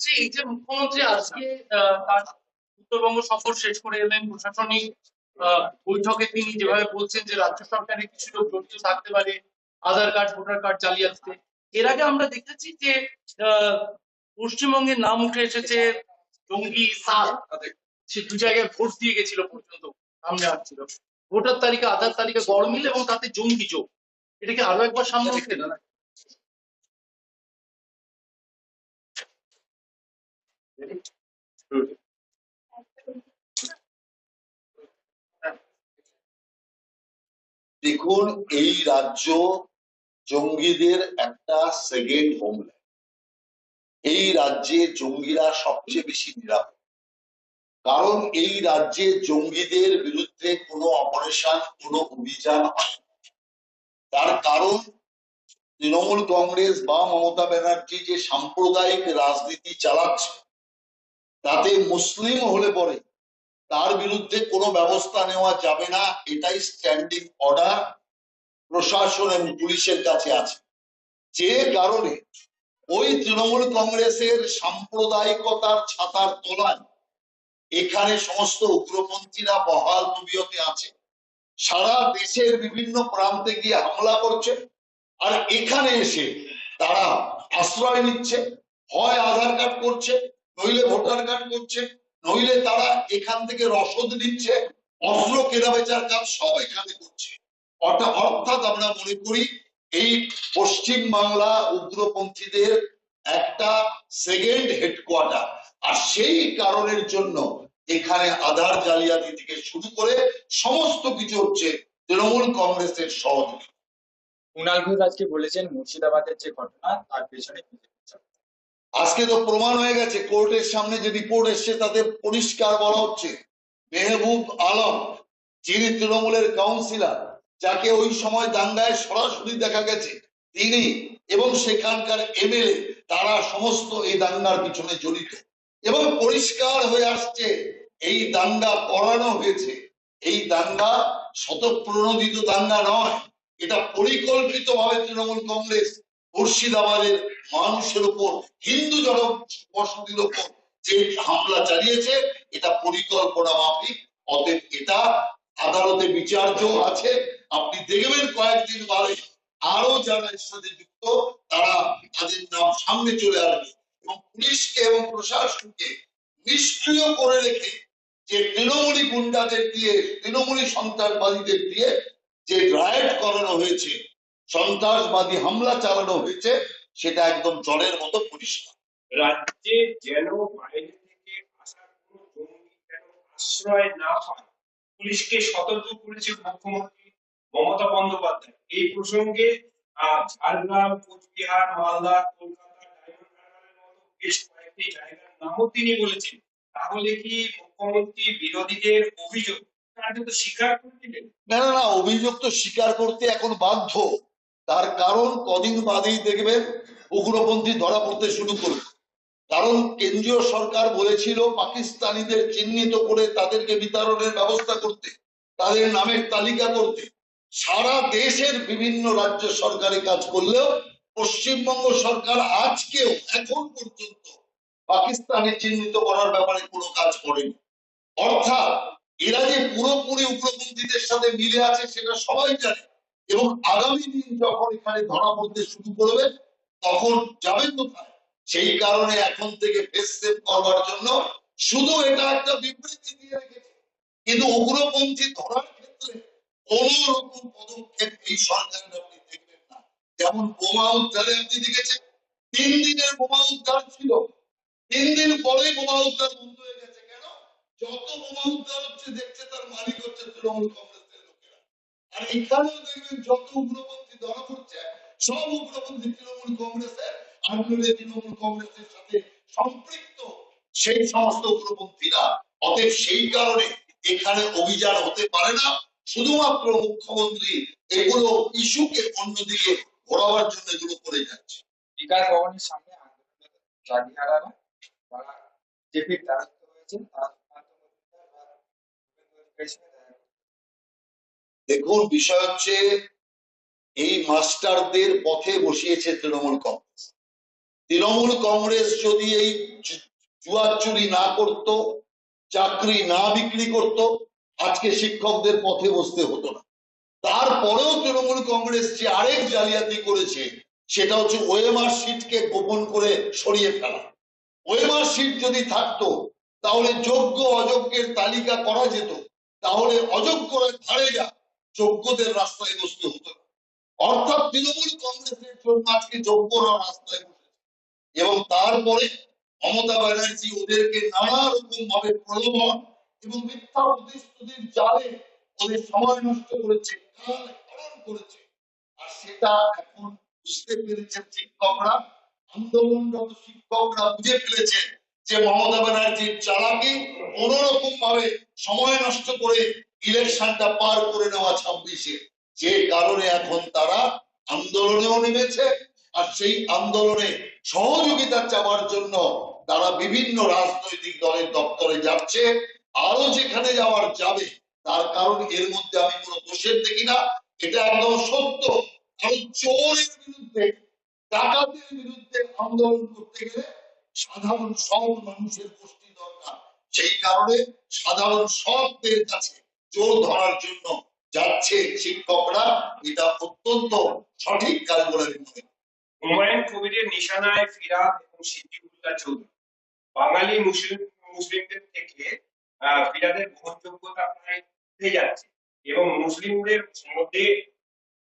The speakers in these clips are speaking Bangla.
এই যে মুখ্যমন্ত্রী আজকে তার উত্তরবঙ্গ সফর শেষ করে এলেন প্রশাসনিক বৈঠকে তিনি যেভাবে বলছেন যে রাজ্য সরকারের কিছু লোক জড়িত থাকতে পারে আধার কার্ড ভোটার কার্ড জালিয়াতিতে এর আগে আমরা দেখেছি যে আহ, পশ্চিমবঙ্গের নাম উঠে এসেছে জঙ্গি সাল। সে দু জায়গায় ভোট দিয়ে গেছিল পর্যন্ত সামনে আসছিল। ভোটার তালিকা আধার তালিকা গরমিল এবং তাতে জঙ্গি যোগ। এটাকে আরও একবার সামনে রেখে না দেখুন, এই রাজ্য জঙ্গিদের একটা সেকেন্ড হোমল্যান্ড এই রাজ্যে জঙ্গিরা সবচেয়ে বেশি নিরাপদ। কারণ এই রাজ্যে জঙ্গিদের বিরুদ্ধে কোনো অপারেশন কোনো অভিযান তার কারণ, তৃণমূল কংগ্রেস বা মমতা ব্যানার্জি যে সাম্প্রদায়িক রাজনীতি চালাচ্ছে তাতে মুসলিম হলে পরে তার বিরুদ্ধে কোনো ব্যবস্থা নেওয়া যাবে না, এটাই স্ট্যান্ডিং অর্ডার প্রশাসন এবং পুলিশের কাছে আছে। যে কারণে ওই তৃণমূল কংগ্রেসের সাম্প্রদায়িকতার ছাতার তোলায় এখানে সমস্ত উগ্রপন্থীরা বহাল তবিয়তে আছে। সারা দেশের বিভিন্ন প্রান্তে গিয়ে হামলা করছে আর এখানে এসে তারা আশ্রয় নিচ্ছে, হয় আধার কার্ড করছে নইলে ভোটার কার্ড করছে, নইলে তারা এখান থেকে রসদ নিচ্ছে, অস্ত্র কেনা বেচার কাজ সব এখানে করছে অর্থাৎ আমরা মনে করি, এই পশ্চিম বাংলা উগ্রপন্থীদের একটা সেকেন্ড হেডকোয়ার্টার আর সেই কারণের জন্য এখানে আধার জালিয়াতি থেকে শুরু করে সমস্ত কিছু হচ্ছে তৃণমূল কংগ্রেসের সহযোগী কুণাল ঘোষ আজকে বলেছেন মুর্শিদাবাদের যে ঘটনা, তার পেছনে। আজকে তো প্রমাণ হয়ে গেছে, কোর্টের সামনে যে রিপোর্ট এসছে তাতে পরিষ্কার বলা হচ্ছে, মেহবুব আলম, যিনি তৃণমূলের কাউন্সিলর যাকে ওই সময় দাঙ্গায় সরাসরি দেখা গেছে, তিনি এবং সেখানকার এমএলএ, তারা সমস্ত এই দাঙ্গার পিছনে জড়িত। এবং পরিষ্কার হয়ে আসছে, এই দাঙ্গা করানো হয়েছে। এই দাঙ্গা শতপ্রণোদিত দাঙ্গা নয়, এটা পরিকল্পিত ভাবে তৃণমূল কংগ্রেস মুর্শিদাবাদের মানুষের উপর, হিন্দু জনবসতির উপর যে হামলা চালিয়েছে, এটা পরিকল্পনা মাফিক, অতএব এটা আদালতে বিচার্য আছে। আপনি দেখবেন কয়েকদিন বাদে আরও যারা এর সাথে যুক্ত, তারা তাদের নাম সামনে চলে আসবে। এবং পুলিশকে এবং প্রশাসনকে নিষ্ক্রিয় করে রেখে যে তৃণমূলী গুন্ডাদের দিয়ে, তৃণমূলী সন্ত্রাসবাদীদের দিয়ে যে রায়ট করানো হয়েছে সন্ত্রাসবাদী হামলা চালানো হয়েছে সেটা একদম জলের মতো পরিষ্কার। রাজ্যে যেন বাইরে থেকে আসা কোনো জঙ্গি যেন আশ্রয় না পায়। পুলিশকে সতর্ক করেছে মুখ্যমন্ত্রী মমতা বন্দ্যোপাধ্যায়। এই প্রসঙ্গে ঝাড়গ্রাম কোচবিহার মালদা কলকাতা বেশ কয়েকটি জায়গার নামও তিনি বলেছেন। তাহলে কি মুখ্যমন্ত্রী বিরোধীদের অভিযোগ স্বীকার করে না না না অভিযোগ তো স্বীকার করতে এখন বাধ্য। তার কারণ কদিন বাদেই দেখবেন উগ্রপন্থী ধরা পড়তে শুরু করবে। কারণ কেন্দ্রীয় সরকার বলেছিল পাকিস্তানিদের চিহ্নিত করে তাদেরকে বিতরণের ব্যবস্থা করতে, তাদের নামের তালিকা করতে। সারা দেশের বিভিন্ন রাজ্য সরকারি কাজ করলেও পশ্চিমবঙ্গ সরকার আজকেও এখন পর্যন্ত পাকিস্তানি চিহ্নিত করার ব্যাপারে কোনো কাজ করেনি। অর্থাৎ এরা যে পুরোপুরি উগ্রপন্থীদের সাথে মিলে আছে, সেটা সবাই জানে। এবং আগামী দিন যখন এখানে ধরা পড়তে শুরু করবে, তখন যাবে কোথায়? সেই কারণে এখন থেকে ফেস সেভ করবার জন্য শুধু এটা একটা বিবৃতি দিয়ে রেখেছে। কিন্তু উগ্রপন্থী ধরার ক্ষেত্রে কোন রকম পদক্ষেপ এই সরকারের আপনি দেখবেন না। যেমন বোমা উদ্ধারে আপনি দেখেছেন? তিন দিনের বোমা উদ্ধার ছিল। তিন দিন পরে বোমা উদ্ধার বন্ধ হয়ে গেছে। কেন? যত বোমা উদ্ধার হচ্ছে, দেখছে তার মালিক হচ্ছে তৃণমূল কংগ্রেসের লোকেরা আর এখানেও দেখবেন যত উগ্রপন্থী ধরা পড়ছে সব উগ্রপন্থী তৃণমূল কংগ্রেসের, আর তৃণমূল কংগ্রেসের সাথে সম্পৃক্ত সেই সমস্ত উগ্রপন্থীরা। অতএব সেই কারণে এখানে অভিযান হতে পারে না। শুধুমাত্র মুখ্যমন্ত্রী এগুলো ইস্যুকে অন্যদিকে ঘোরাবার জন্য এগুলো করে যাচ্ছে। বিকাশ ভবনের সামনে আন্দোলনের জাগিহারারা তারা দ্বারস্থ দেখুন, বিষয় হচ্ছে এই মাস্টারদের পথে বসিয়েছে তৃণমূল কংগ্রেস। তৃণমূল কংগ্রেস যদি এই জু- জুয়া চুরি না করত, চাকরি না বিক্রি করত, আজকে শিক্ষকদের পথে বসতে হতো না। তারপরেও তৃণমূল কংগ্রেস যে আরেক জালিয়াতি করেছে, সেটা হচ্ছে ওয়েমার সিটকে গোপন করে সরিয়ে ফেলা। ওয়েমার সিট যদি থাকতো, তাহলে যোগ্য অযোগ্যের তালিকা করা যেত, তাহলে অযোগ্যরা ধারে যা যোগ্যদের রাস্তায় বসতে হতো। অর্থাৎ তৃণমূল কংগ্রেসের জন্য আজকে যোগ্যরা রাস্তায় বসেছে এবং তারপরে মমতা ব্যানার্জি ওদেরকে নানা রকম ভাবে প্রলোভন এবং মিথ্যা প্রতিশ্রুতির জালে ওদের সময় নষ্ট করেছে করেছে আর সেটা এখন বুঝতে পেরেছেন শিক্ষকরা, আন্দোলনরত শিক্ষকরা বুঝে ফেলেছে যে মমতা ব্যানার্জির চালাকি কোন রকম ভাবে সময় নষ্ট করে ইলেকশনটা পার করে নেওয়া ছাব্বিশে। যে কারণে এখন তারা আন্দোলনেও নেমেছে, আর সেই আন্দোলনে সহযোগিতা চাওয়ার জন্য তারা বিভিন্ন রাজনৈতিক দলের দপ্তরে যাচ্ছে। আরও যেখানে যাওয়ার যাবে, তার কারণ এর মধ্যে আমি কোনো দোষের দেখি না, এটা একদম সত্য। কারণ চোরের বিরুদ্ধে, ডাকাতের বিরুদ্ধে আন্দোলন করতে গেলে সাধারণ সব মানুষের গোষ্ঠী দরকার। সেই কারণে সাধারণ সবদের কাছে চোর ধরার জন্য যাচ্ছে শিক্ষকরা এটা অত্যন্ত সঠিক কাজ বলে আমি মনে হুমায়ুন কবিরের নিশানায় ফিরাদ এবং সিদ্দিকুল্লাহ চৌধুরী। বাঙালি মুসলিম মুসলিমদের থেকে ফিরাদের গ্রহণযোগ্যতা প্রায় উঠে যাচ্ছে এবং মুসলিমদের মধ্যে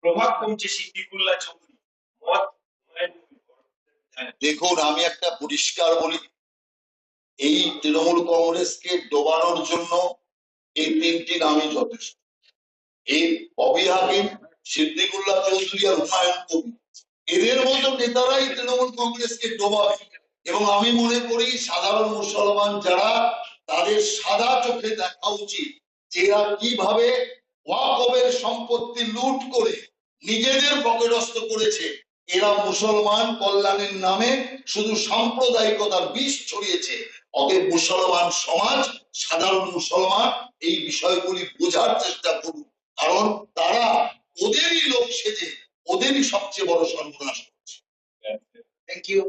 প্রভাব কমছে সিদ্দিকুল্লাহ চৌধুরী মত দেখুন আমি একটা পরিষ্কার বলি। এই তৃণমূল কংগ্রেসকে ডোবানোর জন্য এই তিনটি নামই যথেষ্ট। এই ববি হাকিম, সিদ্দিকুল্লাহ চৌধুরী আর হুমায়ুন কবির। এদের মতো নেতারাই তৃণমূল কংগ্রেসকে ডোবাবে। এবং আমি মনে করি সাধারণ মুসলমান যারা তাদের সাদা চোখে দেখা উচিত যে এরা কীভাবে ওয়াকবের সম্পত্তি লুট করে নিজেদের পকেটস্থ করেছে। এরা মুসলমান কল্যাণের নামে শুধু সাম্প্রদায়িকতার বিষ ছড়িয়েছে। অতএব মুসলমান সমাজ সাধারণ মুসলমান এই বিষয়গুলি বোঝার চেষ্টা করুন। কারণ তারা ওদেরই লোক সেজে ওদেরই সবচেয়ে বড় সর্বনাশ করছে। Thank you.